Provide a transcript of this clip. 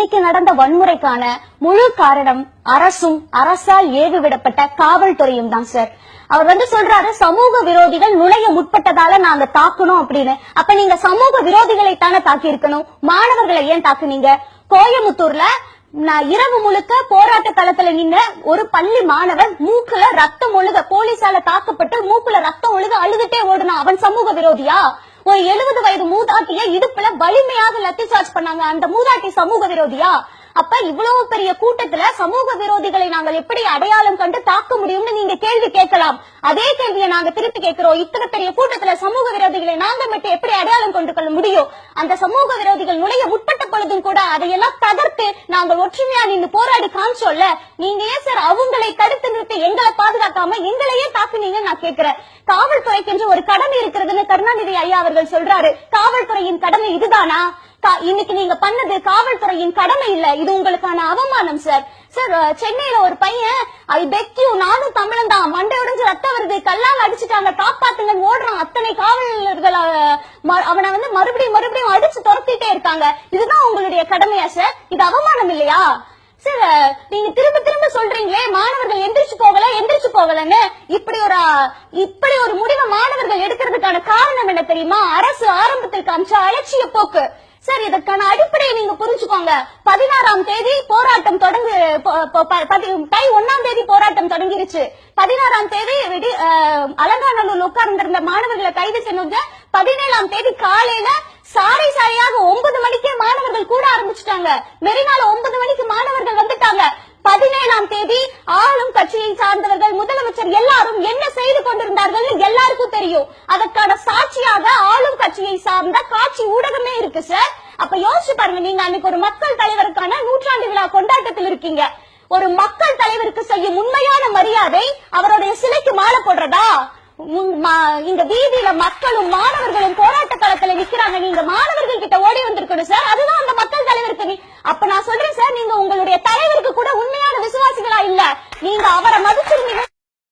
இன்னைக்கு நடந்த வன்முறைக்கான முழு காரணம் அரசும் அரசால் ஏவுவிடப்பட்ட காவல்துறையும் தான் சார் அவர் வந்து சொல்றாரு சமூக விரோதிகள் நுழைய முற்பட்டதால நாங்க தாக்கணும் அப்படின்னு. அப்ப நீங்க சமூக விரோதிகளை தானே தாக்கி இருக்கணும் மாணவர்களை ஏன் தாக்குனீங்க? கோயமுத்தூர்ல நான் இரவு முழுக்க போராட்ட களத்துல நின்ன ஒரு பள்ளி மாணவன் மூக்குல ரத்தம் ஒழுக போலீசால தாக்கப்பட்டு மூக்குல ரத்தம் ஒழுக அழுதுட்டே ஓடுனா அவன் சமூக விரோதியா? ஒரு எழுபது வயது மூதாட்டிய இடுப்புல வலிமையாக லத்தி சார்ஜ் பண்ணாங்க. அந்த மூதாட்டி சமூக விரோதியா? அப்ப இவ்வளவு பெரிய கூட்டத்துல சமூக விரோதிகளை நாங்கள் எப்படி அடையாளம் கண்டு தாக்க முடியும்னு நீங்க கேள்வி கேட்கலாம். அதே கேள்வியை நாங்க திருப்பி கேட்கிறோம். இத்தனை பெரிய கூட்டத்துல சமூக விரோதிகளை நாங்க மட்டும் எப்படி அடையாளம் கொண்டு கொள்ள முடியும்? அந்த சமூக விரோதிகள் நுழைய உட்பட்ட பொழுதும் கூட அதையெல்லாம் தகர்த்து நாங்கள் ஒற்றுமையா நின்று போராடி காமிச்சோம்ல? நீங்க ஏன் சார் அவங்களை தடுத்து நிறுத்தி எங்களை பாதுகாக்காம எங்களையே தாக்குனீங்கன்னு நான் கேட்கிறேன். காவல்துறைக்கு ஒரு கடமை இருக்கிறதுன்னு கருணாநிதி ஐயா அவர்கள் சொல்றாரு. காவல்துறையின் கடமை இதுதானா? இன்னைக்கு நீங்க பண்ணது காவல்துறையின் கடமை இல்ல. இது உங்களுக்கான அவமானம் சார் சார் சென்னையில ஒரு பையன் ஐ பெக் யூ நானும் தமிழன் தான். மண்டை உடைஞ்சு ரத்தம் வருது. கல்லால் அடிச்சுட்டாங்க. காப்பாத்துங்க ஓடுறான். அத்தனை காவலர்கள் அவனை வந்து மறுபடியும் மறுபடியும் அடிச்சு துரத்திட்டே இருக்காங்க. இதுதான் உங்களுடைய கடமையா சார் இது அவமானம் இல்லையா? சார் நீங்க திரும்ப திரும்ப சொல்றீங்களே மாணவர்கள் எந்திரிச்சு போகல எந்திரிச்சு போகலன்னு. இப்படி ஒரு இப்படி ஒரு முடிவை மாணவர்கள் எடுக்கிறதுக்கான காரணம் என்ன தெரியுமா? அரசு ஆரம்பத்தில் காமிச்ச அலட்சிய போக்கு. சார் இதற்கான அடிப்படையை நீங்க புரிஞ்சுக்கோங்க. பதினாறாம் தேதி போராட்டம் தொடங்கு தை ஒன்னாம் தேதி போராட்டம் தொடங்கிருச்சு. பதினாறாம் தேதி விடி- அஹ், அலங்காநல்லூர் உட்கார்ந்திருந்த மாணவர்களை கைது செஞ்சவங்க பதினேழாம் தேதி காலையில சாரி சாரியாக ஒன்பது மணிக்கே மாணவர்கள் கூட ஆரம்பிச்சுட்டாங்க. மெரினால ஒன்பது மணிக்கு மாணவர்கள் வந்துட்டாங்க. பதினேழாம் தேதி ஆளும் கட்சியை சார்ந்தவர்கள் முதலமைச்சர் எல்லாரும் என்ன செய்து கொண்டிருந்தார்கள் எல்லாருக்கும் தெரியும். அதற்கான சாட்சியா ஆளும் கட்சியை சார்ந்த காட்சி ஊடகமே இருக்கு சார் அப்ப யோசிச்சு பாருங்க நீங்க அன்னைக்கு ஒரு மக்கள் தலைவருக்கான நூற்றாண்டு விழா கொண்டாட்டத்தில் இருக்கீங்க. ஒரு மக்கள் தலைவருக்கு செய்யும் உண்மையான மரியாதை அவருடைய சிலைக்கு மாலை போடுறதா? இந்த வீதியில மக்களும் மாணவர்களும் போராட்ட களத்துல நிக்கிறாங்க. நீங்க மாணவர்கள் கிட்ட ஓடி வந்திருக்கணும் சார் அதுதான் அந்த மக்கள் தலைவருக்கு அப்ப நான் சொல்றேன் சார் நீங்க உங்களுடைய தலைவருக்கு கூட உண்மையான விசுவாசிகளா இல்ல. நீங்க அவரை மதிச்சிருந்தீங்க